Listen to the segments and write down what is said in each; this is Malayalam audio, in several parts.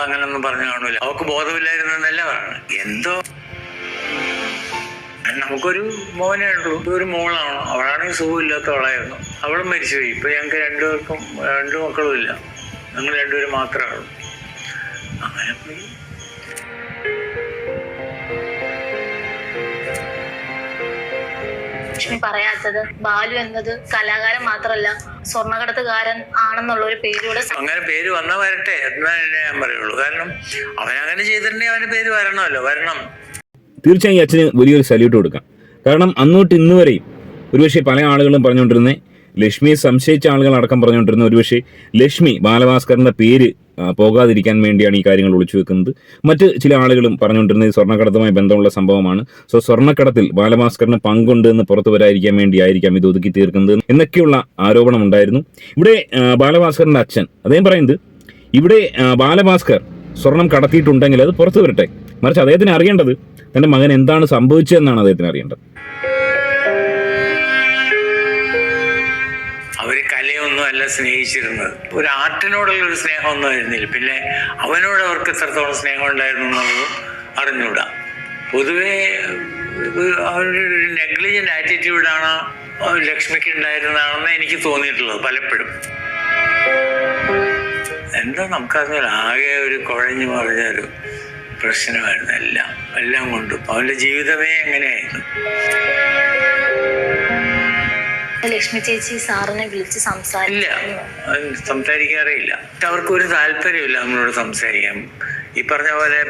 അങ്ങനൊന്നും പറഞ്ഞു കാണൂല. അവക്ക് ബോധമില്ലായിരുന്നല്ല പറഞ്ഞു എന്തോ? നമുക്കൊരു മോനെ ഉള്ളൂ. ഒരു മോളാണ്. അവളാണെങ്കിൽ സുഖമില്ലാത്തവളായിരുന്നു അവളും മരിച്ചുപോയി. ഇപ്പൊ ഞങ്ങൾക്ക് രണ്ടുപേർക്കും രണ്ടു മക്കളും ഇല്ല. ഞങ്ങൾ രണ്ടുപേരും മാത്രമേ ഉള്ളൂ. അങ്ങനെ പോയി. ലക്ഷ്മി പറയാത്തത് ബാലു എന്നത് കലാകാരൻ മാത്രമല്ല സ്വർണക്കടത്തുകാരൻ ആണെന്നുള്ള ഒരു പേരൂടെ അങ്ങനെ പേര് വന്നാൽ വരട്ടെ. എന്നാലേ ഞാൻ പറയുള്ളൂ. കാരണം അവൻ അങ്ങനെ ചെയ്തിട്ടുണ്ടെങ്കിൽ അവന്റെ പേര് വരണമല്ലോ. വരണം. തീർച്ചയായും അച്ഛന് വലിയൊരു സല്യൂട്ട് കൊടുക്കാം. കാരണം അന്നോട്ട് ഇന്ന് വരെയും ഒരുപക്ഷെ പല ആളുകളും പറഞ്ഞുകൊണ്ടിരുന്നത് ലക്ഷ്മിയെ സംശയിച്ച ആളുകൾ അടക്കം പറഞ്ഞുകൊണ്ടിരുന്ന ഒരുപക്ഷെ ലക്ഷ്മി ബാലഭാസ്കറിന്റെ പേര് പോകാതിരിക്കാൻ വേണ്ടിയാണ് ഈ കാര്യങ്ങൾ ഒളിച്ചു വെക്കുന്നത്. മറ്റ് ചില ആളുകളും പറഞ്ഞുകൊണ്ടിരുന്നത് സ്വർണക്കടത്തുമായി ബന്ധമുള്ള സംഭവമാണ്. സോ സ്വർണക്കടത്തിൽ ബാലഭാസ്കറിന് പങ്കുണ്ട് എന്ന് പുറത്തു വരാതിരിക്കാൻ വേണ്ടിയായിരിക്കാം ഇത് ഒതുക്കി തീർക്കുന്നത് എന്നൊക്കെയുള്ള ആരോപണം ഉണ്ടായിരുന്നു. ഇവിടെ ബാലഭാസ്കറിന്റെ അച്ഛൻ അദ്ദേഹം പറയുന്നത് ഇവിടെ ബാലഭാസ്കർ സ്വർണം കടത്തിയിട്ടുണ്ടെങ്കിൽ അത് പുറത്തു വരട്ടെ. മറിച്ച് അദ്ദേഹത്തിന് അറിയേണ്ടത് തന്റെ മകൻ എന്താണ് സംഭവിച്ചതെന്നാണ് അദ്ദേഹത്തിന് അറിയേണ്ടത്. കലയൊന്നും സ്നേഹിച്ചിരുന്നത്. ഒരു ആർട്ടിനോടുള്ള ഒരു സ്നേഹമൊന്നും ആയിരുന്നില്ല. പിന്നെ അവനോട് അവർക്ക് എത്രത്തോളം സ്നേഹം ഉണ്ടായിരുന്നു എന്നുള്ളതും അറിഞ്ഞൂടാ പൊതുവേ അവരുടെ ഒരു നെഗ്ലിജന്റ് ആറ്റിറ്റ്യൂഡാണ് ലക്ഷ്മിക്ക് ഉണ്ടായിരുന്നതാണെന്ന് എനിക്ക് തോന്നിയിട്ടുള്ളത് പലപ്പോഴും. എന്താ നമുക്കറിഞ്ഞാൽ ആകെ ഒരു കുഴഞ്ഞു മറിഞ്ഞ ഒരു പ്രശ്നമായിരുന്നു എല്ലാം. എല്ലാം കൊണ്ടും. അവന്റെ ജീവിതമേ എങ്ങനെയായിരുന്നു ലക്ഷ്മി ചേച്ചി സാറിനെ വിളിച്ച് ഇല്ല. സംസാരിക്കാറേയില്ല അത് സംസാരിക്കാറില്ല അവർക്ക് ഒരു താല്പര്യമില്ല നമ്മളോട് സംസാരിക്കാൻ. ഈ പറഞ്ഞ പോലെ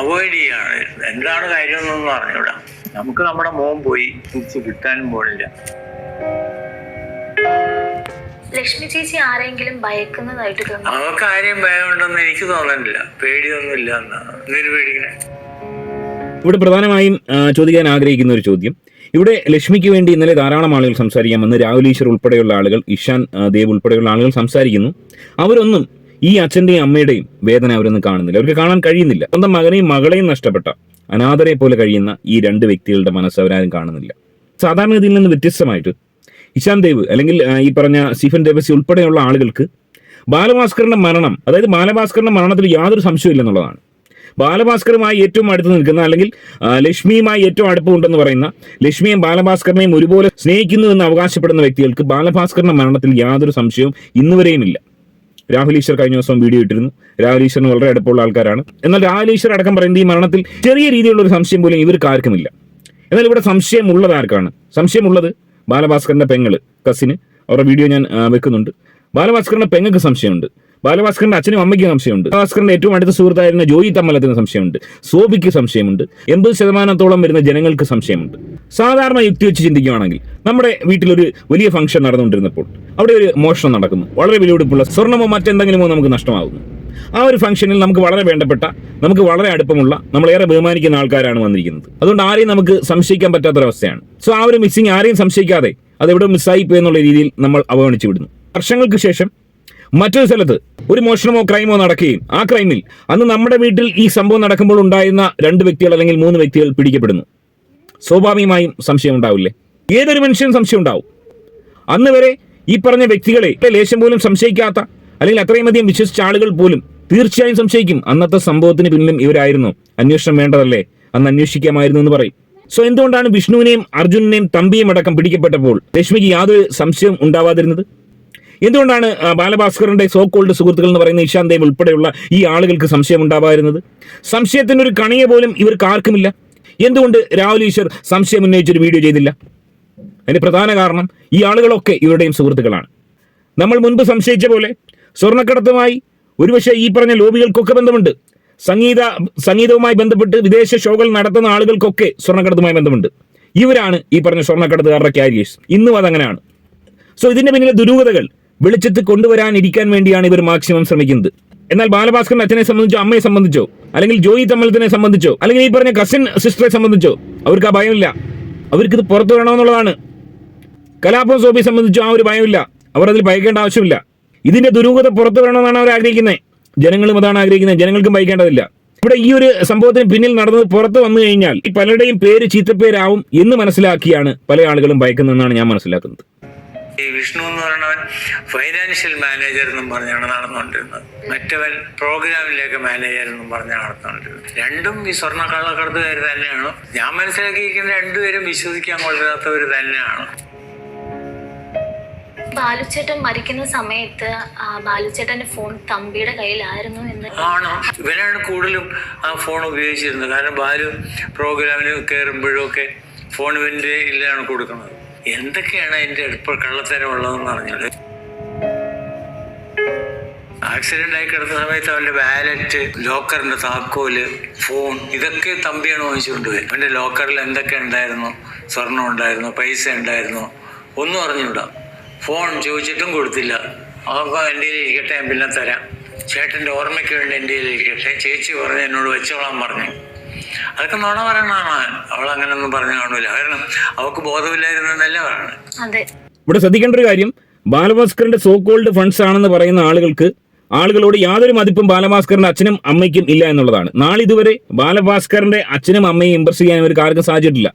അവോയ്ഡ് ചെയ്യാണ്. എന്താണ് കാര്യം എന്നൊന്നും അറിഞ്ഞൂടാ. നമുക്ക് നമ്മുടെ മോൻ പോയി തിരിച്ച് കിട്ടാനും പോണില്ല. ലക്ഷ്മി ചേച്ചി ആരെങ്കിലും ഭയക്കുന്നതായിട്ട് തോന്നുന്നു? അവർക്ക് ആരെയും ഭയമുണ്ടെന്ന് എനിക്ക് തോന്നുന്നില്ല പേടിയൊന്നുമില്ല എന്നാണ്. എന്തിനു പേടിക്കണേ? ഇവിടെ പ്രധാനമായും ചോദിക്കാൻ ആഗ്രഹിക്കുന്ന ഒരു ചോദ്യം. ഇവിടെ ലക്ഷ്മിക്ക് വേണ്ടി ഇന്നലെ ധാരാളം ആളുകൾ സംസാരിക്കാൻ വന്ന് രാഹുൽ ഈശ്വർ ഉൾപ്പെടെയുള്ള ആളുകൾ ഇഷാൻ ദേവ് ഉൾപ്പെടെയുള്ള ആളുകൾ സംസാരിക്കുന്നു. അവരൊന്നും ഈ അച്ഛന്റെയും അമ്മയുടെയും വേദന അവരൊന്നും കാണുന്നില്ല. അവർക്ക് കാണാൻ കഴിയുന്നില്ല. സ്വന്തം മകനെയും മകളെയും നഷ്ടപ്പെട്ട അനാഥരെ പോലെ കഴിയുന്ന ഈ രണ്ട് വ്യക്തികളുടെ മനസ്സ് അവരാരും കാണുന്നില്ല. സാധാരണഗതിയിൽ നിന്ന് വ്യത്യസ്തമായിട്ട് ഇഷാൻ ദേവ് അല്ലെങ്കിൽ ഈ പറഞ്ഞ സ്റ്റീഫൻ ദേവസി ഉൾപ്പെടെയുള്ള ആളുകൾക്ക് ബാലഭാസ്കറിന്റെ മരണം അതായത് ബാലഭാസ്കറിന്റെ മരണത്തിൽ യാതൊരു സംശയമില്ലെന്നുള്ളതാണ് ബാലഭാസ്കറുമായി ഏറ്റവും അടുത്ത് നിൽക്കുന്ന അല്ലെങ്കിൽ ലക്ഷ്മിയുമായി ഏറ്റവും അടുപ്പമുണ്ടെന്ന് പറയുന്ന ലക്ഷ്മിയും ബാലഭാസ്കറിനെയും ഒരുപോലെ സ്നേഹിക്കുന്നു എന്ന് അവകാശപ്പെടുന്ന വ്യക്തികൾക്ക് ബാലഭാസ്കറിന്റെ മരണത്തിൽ യാതൊരു സംശയവും ഇന്നുവരെയും ഇല്ല. രാഹുൽ ഈശ്വർ കഴിഞ്ഞ ദിവസം വീഡിയോ ഇട്ടിരുന്നു. രാഹുൽ ഈശ്വറിന് വളരെ അടുപ്പമുള്ള ആൾക്കാരാണ്. എന്നാൽ രാഹുൽ ഈശ്വർ അടക്കം പറയുന്നത് ഈ മരണത്തിൽ ചെറിയ രീതിയിലുള്ള ഒരു സംശയം പോലും ഇവർക്ക് ആർക്കുമില്ല. എന്നാൽ ഇവിടെ സംശയമുള്ളത് ആർക്കാണ്? സംശയമുള്ളത് ബാലഭാസ്കറിന്റെ പെങ്ങൾ കസിന് അവരുടെ വീഡിയോ ഞാൻ വെക്കുന്നുണ്ട്. ബാലഭാസ്കറിന്റെ പെങ്ങൾക്ക് സംശയമുണ്ട്. ബാലഭാസ്കറിന്റെ അച്ഛനും അമ്മയ്ക്കും സംശയമുണ്ട്. ബാലഭാസ്കറിന്റെ ഏറ്റവും അടുത്ത സുഹൃത്തായിരുന്ന ജോയി തമ്മലത്തിന് സംശയമുണ്ട്. സോബിക്ക് സംശയമുണ്ട്. എൺപത് ശതമാനത്തോളം വരുന്ന ജനങ്ങൾക്ക് സംശയമുണ്ട്. സാധാരണ യുക്തി വെച്ച് ചിന്തിക്കുകയാണെങ്കിൽ നമ്മുടെ വീട്ടിലൊരു വലിയ ഫംഗ്ഷൻ നടന്നുകൊണ്ടിരുന്നപ്പോൾ അവിടെ ഒരു മോഷണം നടക്കുന്നു. വളരെ വിലപിടിപ്പുള്ള സ്വർണമോ മറ്റെന്തെങ്കിലുമോ നമുക്ക് നഷ്ടമാകുന്നു. ആ ഒരു ഫംഗ്ഷനിൽ നമുക്ക് വളരെ വേണ്ടപ്പെട്ട നമുക്ക് വളരെ അടുപ്പമുള്ള നമ്മളേറെ ബഹുമാനിക്കുന്ന ആൾക്കാരാണ് വന്നിരിക്കുന്നത്. അതുകൊണ്ട് ആരെയും നമുക്ക് സംശയിക്കാൻ പറ്റാത്തൊരവസ്ഥയാണ്. സോ ആ ഒരു മിസ്സിങ് ആരെയും സംശയിക്കാതെ അതെവിടെ മിസ്സായി പോയെന്നുള്ള രീതിയിൽ നമ്മൾ അവഗണിച്ചു വിടുന്നു. വർഷങ്ങൾക്ക് ശേഷം മറ്റൊരു സ്ഥലത്ത് ഒരു മോഷണമോ ക്രൈമോ നടക്കുകയും ആ ക്രൈമിൽ അന്ന് നമ്മുടെ വീട്ടിൽ ഈ സംഭവം നടക്കുമ്പോൾ ഉണ്ടായിരുന്ന രണ്ട് വ്യക്തികൾ അല്ലെങ്കിൽ മൂന്ന് വ്യക്തികൾ പിടിക്കപ്പെടുന്നു. സ്വാഭാവികമായും സംശയം ഉണ്ടാവില്ലേ? ഏതൊരു മനുഷ്യനും സംശയം ഉണ്ടാവും. അന്ന് വരെ ഈ പറഞ്ഞ വ്യക്തികളെ ലേശം പോലും സംശയിക്കാത്ത അല്ലെങ്കിൽ അത്രയും അധികം വിശ്വസിച്ച ആളുകൾ പോലും തീർച്ചയായും സംശയിക്കും. അന്നത്തെ സംഭവത്തിന് പിന്നിലും ഇവരായിരുന്നു. അന്വേഷണം വേണ്ടതല്ലേ? അന്ന് അന്വേഷിക്കാമായിരുന്നു എന്ന് പറയും. സോ എന്തുകൊണ്ടാണ് വിഷ്ണുവിനെയും അർജുനെയും തമ്പിയും അടക്കം പിടിക്കപ്പെട്ടപ്പോൾ രശ്മിക്ക് യാതൊരു സംശയം ഉണ്ടാവാതിരുന്നത്? എന്തുകൊണ്ടാണ് ബാലഭാസ്കറിന്റെ സോ കോൾഡ് സുഹൃത്തുക്കൾ എന്ന് പറയുന്ന ഇഷാന്ത് ദേവ് ഉൾപ്പെടെയുള്ള ഈ ആളുകൾക്ക് സംശയം ഉണ്ടാവാതിരുന്നത് സംശയത്തിന് ഒരു കണിയെ പോലും ഇവർക്ക് ആർക്കുമില്ല. എന്തുകൊണ്ട് രാഹുൽ ഈശ്വർ സംശയം ഉന്നയിച്ചൊരു വീഡിയോ ചെയ്തില്ല? അതിന്റെ പ്രധാന കാരണം ഈ ആളുകളൊക്കെ ഇവരുടെയും സുഹൃത്തുക്കളാണ്. നമ്മൾ മുൻപ് സംശയിച്ച പോലെ സ്വർണക്കടത്തുമായി ഒരുപക്ഷെ ഈ പറഞ്ഞ ലോബികൾക്കൊക്കെ ബന്ധമുണ്ട്. സംഗീത സംഗീതവുമായി ബന്ധപ്പെട്ട് വിദേശ ഷോകൾ നടത്തുന്ന ആളുകൾക്കൊക്കെ സ്വർണക്കടത്തുമായി ബന്ധമുണ്ട്. ഇവരാണ് ഈ പറഞ്ഞ സ്വർണക്കടത്തുകാരുടെ ക്യാരിയേഴ്സ് ഇന്നും അതങ്ങനെയാണ് സോ ഇതിന്റെ പിന്നിലെ ദുരൂഹതകൾ വെളിച്ചത്ത് കൊണ്ടുവരാനിരിക്കാൻ വേണ്ടിയാണ് ഇവർ മാക്സിമം ശ്രമിക്കുന്നത്. എന്നാൽ ബാലഭാസ്കറിന്റെ അച്ഛനെ സംബന്ധിച്ചോ അമ്മയെ സംബന്ധിച്ചോ അല്ലെങ്കിൽ ജോയി തമ്മലത്തിനെ സംബന്ധിച്ചോ അല്ലെങ്കിൽ ഈ പറഞ്ഞ കസിൻ സിസ്റ്ററെ സംബന്ധിച്ചോ അവർക്ക് ആ ഭയമില്ല. അവർക്കിത് പുറത്തു വരണമെന്നുള്ളതാണ്. കലാപം സോബി സംബന്ധിച്ചോ ആ ഒരു ഭയമില്ല. അവർ അതിൽ ഭയക്കേണ്ട ആവശ്യമില്ല. ഇതിന്റെ ദുരൂഹത പുറത്തു വരണമെന്നാണ് അവർ ആഗ്രഹിക്കുന്നത്. ജനങ്ങളും അതാണ് ആഗ്രഹിക്കുന്നത്. ജനങ്ങൾക്കും ഭയക്കേണ്ടതില്ല. ഇവിടെ ഈ ഒരു സംഭവത്തിന് പിന്നിൽ നടന്നത് പുറത്തു വന്നു കഴിഞ്ഞാൽ പലരുടെയും പേര് ചീത്തപ്പേരാവും എന്ന് മനസ്സിലാക്കിയാണ് പല ആളുകളും ഭയക്കുന്നതെന്നാണ് ഞാൻ മനസ്സിലാക്കുന്നത്. ഈ വിഷ്ണു എന്ന് പറയുന്നവൻ ഫൈനാൻഷ്യൽ മാനേജർ എന്നും പറഞ്ഞാണ് നടന്നുകൊണ്ടിരുന്നത്. മറ്റവൻ പ്രോഗ്രാമിലേക്ക് മാനേജർ എന്നും പറഞ്ഞാണ് നടന്നുകൊണ്ടിരുന്നത്. രണ്ടും ഈ സ്വർണ കള്ളക്കടത്തുകാർ തന്നെയാണ്. ഞാൻ മനസ്സിലാക്കിയിരിക്കുന്ന രണ്ടുപേരും വിശ്വസിക്കാൻ കൊള്ളാത്തവർ തന്നെയാണ്. ബാലുച്ചേട്ടൻ മരിക്കുന്ന സമയത്ത് ബാലുച്ചേട്ടന്റെ ഫോൺ തമ്പിയുടെ കയ്യിലായിരുന്നു എന്ന് ആണോ. ഇവനാണ് കൂടുതലും ആ ഫോൺ ഉപയോഗിച്ചിരുന്നത്. കാരണം ബാലു പ്രോഗ്രാമിന് കയറുമ്പോഴും ഒക്കെ ഫോൺ ഇവന്റെ ഇതിലാണ് കൊടുക്കുന്നത്. എന്തൊക്കെയാണ് അതിന്റെ അടുപ്പ് കള്ളത്തരം ഉള്ളതെന്ന് പറഞ്ഞാൽ ആക്സിഡന്റ് ആയി കിടന്ന സമയത്ത് അവന്റെ വാലറ്റ് ലോക്കറിന്റെ താക്കോൽ ഫോൺ ഇതൊക്കെ തമ്പിയാണ് വാങ്ങിച്ചുകൊണ്ട് പോയി അവന്റെ ലോക്കറിൽ എന്തൊക്കെ ഉണ്ടായിരുന്നു? സ്വർണം ഉണ്ടായിരുന്നു പൈസ ഉണ്ടായിരുന്നു ഒന്നും അറിഞ്ഞൂടാ ഫോൺ ചോദിച്ചിട്ടും കൊടുത്തില്ല. അതൊക്കെ എന്റെ ഇരിക്കട്ടെ ഞാൻ പിന്നെ തരാം. ചേട്ടന്റെ ഓർമ്മയ്ക്ക് വേണ്ടി എന്റെ ഇരിക്കട്ടെ. ചേച്ചി പറഞ്ഞു എന്നോട് വെച്ചോളാൻ പറഞ്ഞു. അതൊക്കെ നുണ പറയണതാണ്. അവൾ അങ്ങനെയൊന്നും പറഞ്ഞു കാണൂല. കാരണം അവൾക്ക് ബോധമില്ലായിരുന്നല്ല പറയണത് അതെ. ഇവിടെ ശ്രദ്ധിക്കേണ്ട ഒരു കാര്യം. ബാലഭാസ്കറിന്റെ സോ കോൾഡ് ഫണ്ട്സ് ആണെന്ന് പറയുന്ന ആളുകൾക്ക് ആളുകളോട് യാതൊരു മതിപ്പും ബാലഭാസ്കറിന്റെ അച്ഛനും അമ്മയ്ക്കും ഇല്ല എന്നുള്ളതാണ്. നാളെ ഇതുവരെ ബാലഭാസ്കറിന്റെ അച്ഛനും അമ്മയും ഇമ്പ്രസ് ചെയ്യാൻ ഇവർക്ക് ആർക്കും സാധിച്ചിട്ടില്ല.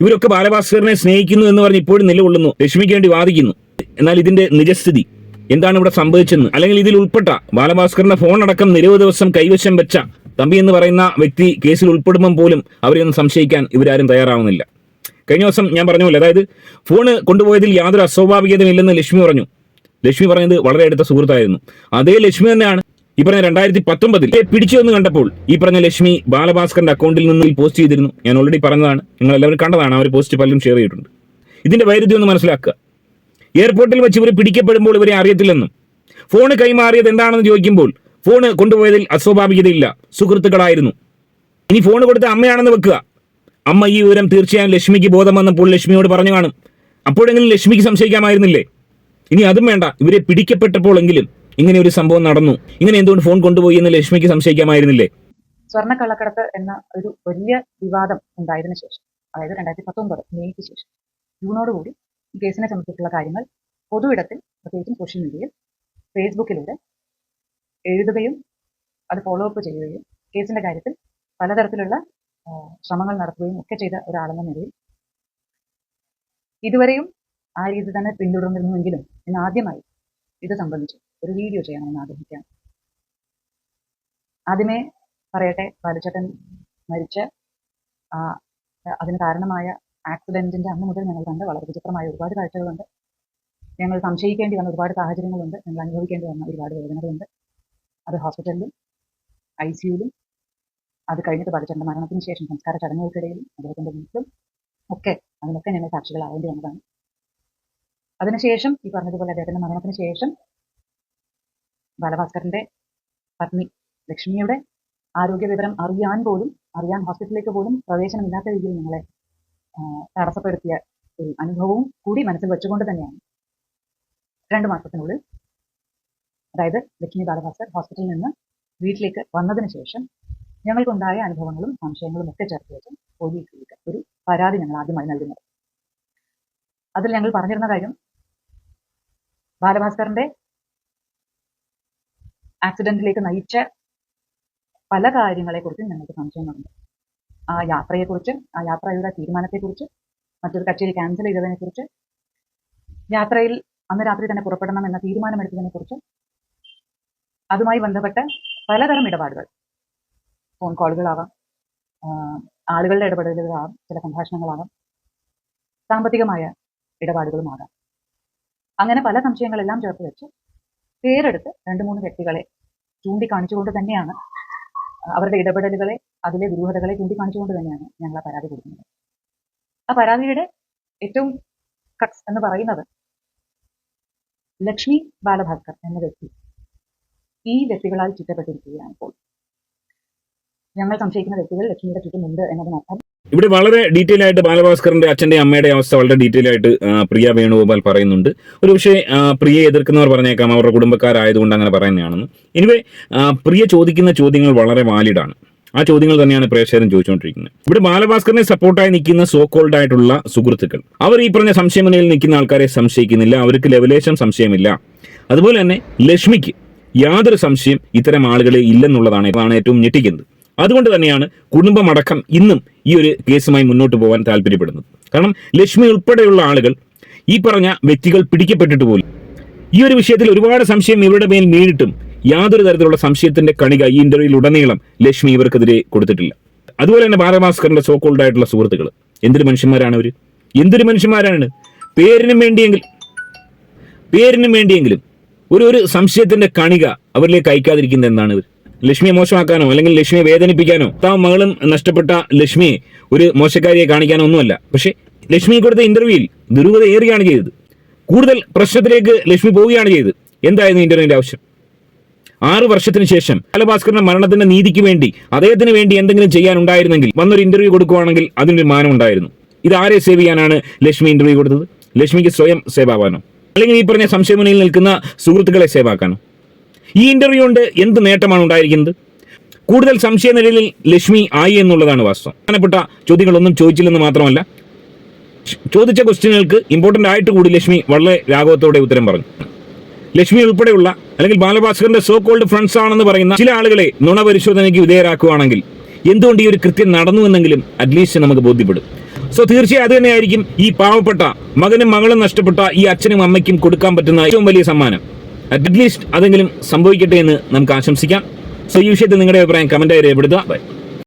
ഇവരൊക്കെ ബാലഭാസ്കറിനെ സ്നേഹിക്കുന്നു എന്ന് പറഞ്ഞ് ഇപ്പോഴും നിലകൊള്ളുന്നു ലക്ഷ്മിക്ക് വേണ്ടി വാദിക്കുന്നു. എന്നാൽ ഇതിന്റെ നിജസ്ഥിതി എന്താണ് ഇവിടെ സംഭവിച്ചെന്ന്? അല്ലെങ്കിൽ ഇതിൽ ഉൾപ്പെട്ട ബാലഭാസ്കറിന്റെ ഫോൺ അടക്കം നിരവധി ദിവസം കൈവശം വെച്ച തമ്പി എന്ന് പറയുന്ന വ്യക്തി കേസിൽ ഉൾപ്പെടുമ്പം പോലും അവരെയൊന്നും സംശയിക്കാൻ ഇവരാരും തയ്യാറാവുന്നില്ല. കഴിഞ്ഞ ദിവസം ഞാൻ പറഞ്ഞ പോലെ അതായത് ഫോണ് കൊണ്ടുപോയതിൽ യാതൊരു അസ്വാഭാവികതയില്ലെന്ന് ലക്ഷ്മി പറഞ്ഞു. ലക്ഷ്മി പറഞ്ഞത് വളരെ അടുത്ത സുഹൃത്തായിരുന്നു. അതേ ലക്ഷ്മി തന്നെയാണ് ഈ പറഞ്ഞ രണ്ടായിരത്തി പത്തൊമ്പതിൽ പിടിച്ചു എന്ന് കണ്ടപ്പോൾ ഈ പറഞ്ഞ ലക്ഷ്മി ബാലഭാസ്കറിന്റെ അക്കൗണ്ടിൽ നിന്ന് പോസ്റ്റ് ചെയ്തിരുന്നു. ഞാൻ ഓൾറെഡി പറഞ്ഞതാണ്. നിങ്ങൾ എല്ലാവരും കണ്ടതാണ് അവർ പോസ്റ്റ് പലരും ഷെയർ ചെയ്തിട്ടുണ്ട്. ഇതിന്റെ വൈരുദ്ധ്യം ഒന്ന് മനസ്സിലാക്കുക. എയർപോർട്ടിൽ വെച്ച് ഇവർ പിടിക്കപ്പെടുമ്പോൾ ഇവരെ അറിയത്തില്ലെന്നും ഫോൺ കൈമാറിയത് എന്താണെന്ന് ചോദിക്കുമ്പോൾ ഫോൺ കൊണ്ടുപോയതിൽ അസ്വാഭാവികതയില്ല. സുഹൃത്തുക്കളായിരുന്നു. ഇനി ഫോൺ കൊടുത്ത അമ്മയാണെന്ന് വെക്കുക. അമ്മ ഈ വിവരം തീർച്ചയായും ലക്ഷ്മിക്ക് ബോധം വന്നപ്പോൾ ലക്ഷ്മിയോട് പറഞ്ഞു കാണും. അപ്പോഴെങ്കിലും ലക്ഷ്മിക്ക് സംശയിക്കാമായിരുന്നില്ലേ? ഇനി അതും വേണ്ട. ഇവരെ പിടിക്കപ്പെട്ടപ്പോഴെങ്കിലും ഇങ്ങനെ ഒരു സംഭവം നടന്നു. ഇങ്ങനെ എന്തുകൊണ്ട് ഫോൺ കൊണ്ടുപോയി എന്ന് ലക്ഷ്മിക്ക് സംശയിക്കാമായിരുന്നില്ലേ? സ്വർണക്കള്ളക്കടത്ത് എന്ന ഒരു വലിയ വിവാദം ഉണ്ടായതിനു ശേഷം അതായത് രണ്ടായിരത്തി പത്തൊമ്പത് മെയ്ക്ക് ശേഷം ജൂണോടുകൂടി ഈ കേസിനെ സംബന്ധിച്ചിട്ടുള്ള കാര്യങ്ങൾ പൊതുവിടത്തിൽ പ്രത്യേകിച്ചും സോഷ്യൽ മീഡിയയിൽ ഫേസ്ബുക്കിലൂടെ എഴുതുകയും അത് ഫോളോ അപ്പ് ചെയ്യുകയും കേസിന്റെ കാര്യത്തിൽ പലതരത്തിലുള്ള ശ്രമങ്ങൾ നടത്തുകയും ഒക്കെ ചെയ്ത ഒരാളെന്ന നിലയിൽ ഇതുവരെയും ആ രീതി തന്നെ പിന്തുടർന്നിരുന്നുവെങ്കിലും ഇന്ന് ആദ്യമായി ഇത് സംബന്ധിച്ച് ഒരു വീഡിയോ ചെയ്യണമെന്ന് ആഗ്രഹിക്കാം ആദ്യമേ പറയട്ടെ ബാലുചേട്ടൻ മരിച്ച അതിന് കാരണമായ ആക്സിഡന്റിന്റെ അന്ന് മുതൽ ഞങ്ങൾ കണ്ട് വളരെ വിചിത്രമായ ഒരുപാട് കാഴ്ചകളുണ്ട്. ഞങ്ങൾ സംശയിക്കേണ്ടി വന്ന ഒരുപാട് സാഹചര്യങ്ങളുണ്ട്. ഞങ്ങൾ അനുഭവിക്കേണ്ടി വന്ന ഒരുപാട് വേദനകളുണ്ട്. അത് ഹോസ്പിറ്റലിലും ഐ സിയുലും അത് കഴിഞ്ഞിട്ട് ബാലുചേട്ടന്റെ മരണത്തിന് ശേഷം സംസ്കാര ചടങ്ങുകൾക്കിടയിലും അദ്ദേഹത്തിന്റെ വീട്ടിലും ഒക്കെ അതിനൊക്കെ ഞങ്ങൾ സാക്ഷികളാവേണ്ടി വന്നതാണ്. അതിനുശേഷം ഈ പറഞ്ഞതുപോലെ അദ്ദേഹത്തിന്റെ മരണത്തിന് ശേഷം ബാലഭാസ്കറിന്റെ പത്നി ലക്ഷ്മിയുടെ ആരോഗ്യ വിവരം അറിയാൻ പോലും അറിയാൻ ഹോസ്പിറ്റലിലേക്ക് പോലും പ്രവേശനമില്ലാത്ത രീതിയിൽ ഞങ്ങളെ തടസ്സപ്പെടുത്തിയ ഒരു അനുഭവവും കൂടി മനസ്സിൽ വെച്ചുകൊണ്ട് തന്നെയാണ്. രണ്ട് മാസത്തിനുള്ളിൽ അതായത് ലക്ഷ്മി ബാലഭാസ്കർ ഹോസ്പിറ്റലിൽ നിന്ന് വീട്ടിലേക്ക് വന്നതിന് ശേഷം ഞങ്ങൾക്കുണ്ടായ അനുഭവങ്ങളും സംശയങ്ങളും ഒക്കെ ചേർത്ത് വെച്ച് പോലീസിലേക്ക് ഒരു പരാതി ഞങ്ങൾ ആദ്യമായി നൽകുന്നത്. അതിൽ ഞങ്ങൾ പറഞ്ഞിരുന്ന കാര്യം ബാലഭാസ്കറിന്റെ ആക്സിഡന്റിലേക്ക് നയിച്ച പല കാര്യങ്ങളെക്കുറിച്ചും ഞങ്ങൾക്ക് സംശയങ്ങളുണ്ട്. ആ യാത്രയെക്കുറിച്ച് ആ യാത്രയുടെ തീരുമാനത്തെക്കുറിച്ച് മറ്റൊരു കച്ചേരി ക്യാൻസൽ ചെയ്തതിനെക്കുറിച്ച് യാത്രയിൽ അന്ന് രാത്രി തന്നെ പുറപ്പെടണം എന്ന തീരുമാനമെടുത്തതിനെക്കുറിച്ച് അതുമായി ബന്ധപ്പെട്ട പലതരം ഇടപാടുകൾ. ഫോൺ കോളുകളാവാം ആളുകളുടെ ഇടപെടലുകളാവാം ചില സംഭാഷണങ്ങളാവാം സാമ്പത്തികമായ ഇടപാടുകളുമാകാം. അങ്ങനെ പല സംശയങ്ങളെല്ലാം ചേർത്ത് വെച്ച് പേരെടുത്ത് രണ്ട് മൂന്ന് വ്യക്തികളെ ചൂണ്ടിക്കാണിച്ചുകൊണ്ട് തന്നെയാണ് അവരുടെ ഇടപെടലുകളെ അതിലെ ദുരൂഹതകളെ ചൂണ്ടിക്കാണിച്ചുകൊണ്ട് തന്നെയാണ് ഞങ്ങൾ ആ പരാതി കൊടുക്കുന്നത്. ആ പരാതിയുടെ ഏറ്റവും കക്സ് എന്ന് പറയുന്നത് ലക്ഷ്മി ബാലഭാസ്കർ എന്ന വ്യക്തി ഈ വ്യക്തികളാൽ ചുറ്റപ്പെട്ടിരിക്കുകയാണ് ഇപ്പോൾ. ഞങ്ങൾ സംശയിക്കുന്ന വ്യക്തികൾ ലക്ഷ്മിയുടെ ചുറ്റുമുണ്ട് എന്നതിനർത്ഥം. ഇവിടെ വളരെ ഡീറ്റെയിൽ ആയിട്ട് ബാലഭാസ്കറിന്റെ അച്ഛന്റെ അമ്മയുടെ അവസ്ഥ വളരെ ഡീറ്റെയിൽ ആയിട്ട് പ്രിയ വേണുഗോപാൽ പറയുന്നുണ്ട്. ഒരു പക്ഷേ ആ, പ്രിയയെ എതിർക്കുന്നവർ പറഞ്ഞേക്കാം അവരുടെ കുടുംബക്കാരായതുകൊണ്ട് അങ്ങനെ പറയുന്നതാണെന്ന്. എനിവേ പ്രിയ ചോദിക്കുന്ന ചോദ്യങ്ങൾ വളരെ വാലിഡാണ് ആ ചോദ്യങ്ങൾ തന്നെയാണ് പ്രേക്ഷകരും ചോദിച്ചുകൊണ്ടിരിക്കുന്നത്. ഇവിടെ ബാലഭാസ്കറിനെ സപ്പോർട്ടായി നിൽക്കുന്ന സോ കോൾഡ് ആയിട്ടുള്ള സുഹൃത്തുക്കൾ. അവർ ഈ പറഞ്ഞ സംശയമനയിൽ നിൽക്കുന്ന ആൾക്കാരെ സംശയിക്കുന്നില്ല അവർക്ക് ലെവലേശം സംശയമില്ല. അതുപോലെ തന്നെ ലക്ഷ്മിക്ക് യാതൊരു സംശയം ഇത്തരം ആളുകളെ ഇല്ലെന്നുള്ളതാണ് ഇതാണ് ഏറ്റവും ഞെട്ടിക്കുന്നത്. അതുകൊണ്ട് തന്നെയാണ് കുടുംബമടക്കം ഇന്നും ഈ ഒരു കേസുമായി മുന്നോട്ട് പോകാൻ താല്പര്യപ്പെടുന്നത്. കാരണം ലക്ഷ്മി ഉൾപ്പെടെയുള്ള ആളുകൾ ഈ പറഞ്ഞ വ്യക്തികൾ പിടിക്കപ്പെട്ടിട്ട് പോലും ഈ ഒരു വിഷയത്തിൽ ഒരുപാട് സംശയം ഇവരുടെ മേൽ നേരിട്ടും യാതൊരു തരത്തിലുള്ള സംശയത്തിന്റെ കണിക ഈ ഇന്റർവ്യൂവിൽ ഉടനീളം ലക്ഷ്മി ഇവർക്കെതിരെ കൊടുത്തിട്ടില്ല. അതുപോലെ തന്നെ ബാലഭാസ്കറിന്റെ സോക്കോൾഡ് ആയിട്ടുള്ള സുഹൃത്തുക്കൾ എന്തൊരു മനുഷ്യന്മാരാണ് അവർ എന്തൊരു മനുഷ്യന്മാരാണ്? പേരിനും വേണ്ടിയെങ്കിൽ പേരിനും വേണ്ടിയെങ്കിലും ഒരു ഒരു സംശയത്തിന്റെ കണിക അവരിലേക്ക് അയക്കാതിരിക്കുന്നത് എന്താണ്? ഇവർ ലക്ഷ്മിയെ മോശമാക്കാനോ അല്ലെങ്കിൽ ലക്ഷ്മിയെ വേദനിപ്പിക്കാനോ താ മകളും നഷ്ടപ്പെട്ട ലക്ഷ്മിയെ ഒരു മോശക്കാരിയെ കാണിക്കാനോ ഒന്നുമല്ല. പക്ഷേ ലക്ഷ്മി കൊടുത്ത ഇന്റർവ്യൂവിൽ ദുരൂഹത ഏറുകയാണ് ചെയ്തത്. കൂടുതൽ പ്രശ്നത്തിലേക്ക് ലക്ഷ്മി പോവുകയാണ് ചെയ്തത്. എന്തായിരുന്നു ഇന്റർവ്യൂവിന്റെ ആവശ്യം? ആറ് വർഷത്തിന് ശേഷം ബാലഭാസ്കറിന്റെ മരണത്തിന്റെ നീതിക്ക് വേണ്ടി അദ്ദേഹത്തിന് വേണ്ടി എന്തെങ്കിലും ചെയ്യാനുണ്ടായിരുന്നെങ്കിൽ വന്നൊരു ഇന്റർവ്യൂ കൊടുക്കുവാണെങ്കിൽ അതിനൊരു മാനം ഉണ്ടായിരുന്നു ഇത് ആരെ സേവ് ചെയ്യാനാണ് ലക്ഷ്മി ഇന്റർവ്യൂ കൊടുത്തത്? ലക്ഷ്മിക്ക് സ്വയം സേവ് ആവാനോ? അല്ലെങ്കിൽ ഈ പറഞ്ഞ സംശയമുനയിൽ നിൽക്കുന്ന സുഹൃത്തുക്കളെ സേവ് ആക്കാനോ ഈ ഇന്റർവ്യൂ കൊണ്ട് എന്ത് നേട്ടമാണ് ഉണ്ടായിരിക്കുന്നത്? കൂടുതൽ സംശയ നിലയിൽ ലക്ഷ്മി ആയി എന്നുള്ളതാണ് വാസ്തവം. പ്രധാനപ്പെട്ട ചോദ്യങ്ങളൊന്നും ചോദിച്ചില്ലെന്ന് മാത്രമല്ല ചോദിച്ച ക്വസ്റ്റ്യനുകൾക്ക് ഇമ്പോർട്ടന്റ് ആയിട്ട് കൂടി ലക്ഷ്മി വളരെ രാഘവത്തോടെ ഉത്തരം പറഞ്ഞു. ലക്ഷ്മി ഉൾപ്പെടെയുള്ള അല്ലെങ്കിൽ ബാലഭാസ്കറിന്റെ സോ കോൾഡ് ഫ്രണ്ട്സ് ആണെന്ന് പറയുന്ന ചില ആളുകളെ നുണ പരിശോധനയ്ക്ക് വിധേയരാക്കുകയാണെങ്കിൽ എന്തുകൊണ്ട് ഈ ഒരു കൃത്യം നടന്നു എന്നെങ്കിലും അറ്റ്ലീസ്റ്റ് നമുക്ക് ബോധ്യപ്പെടും. സോ തീർച്ചയായും അത് തന്നെയായിരിക്കും ഈ പാവപ്പെട്ട മകനും മകളും നഷ്ടപ്പെട്ട ഈ അച്ഛനും അമ്മയ്ക്കും കൊടുക്കാൻ പറ്റുന്ന ഏറ്റവും വലിയ സമ്മാനം. അറ്റ്ലീസ്റ്റ് അതെങ്കിലും സംഭവിക്കട്ടെ എന്ന് നമുക്ക് ആശംസിക്കാം. സോ ഈ വിഷയത്തിൽ നിങ്ങളുടെ അഭിപ്രായം കമന്റായി രേഖപ്പെടുത്തുക. ബൈ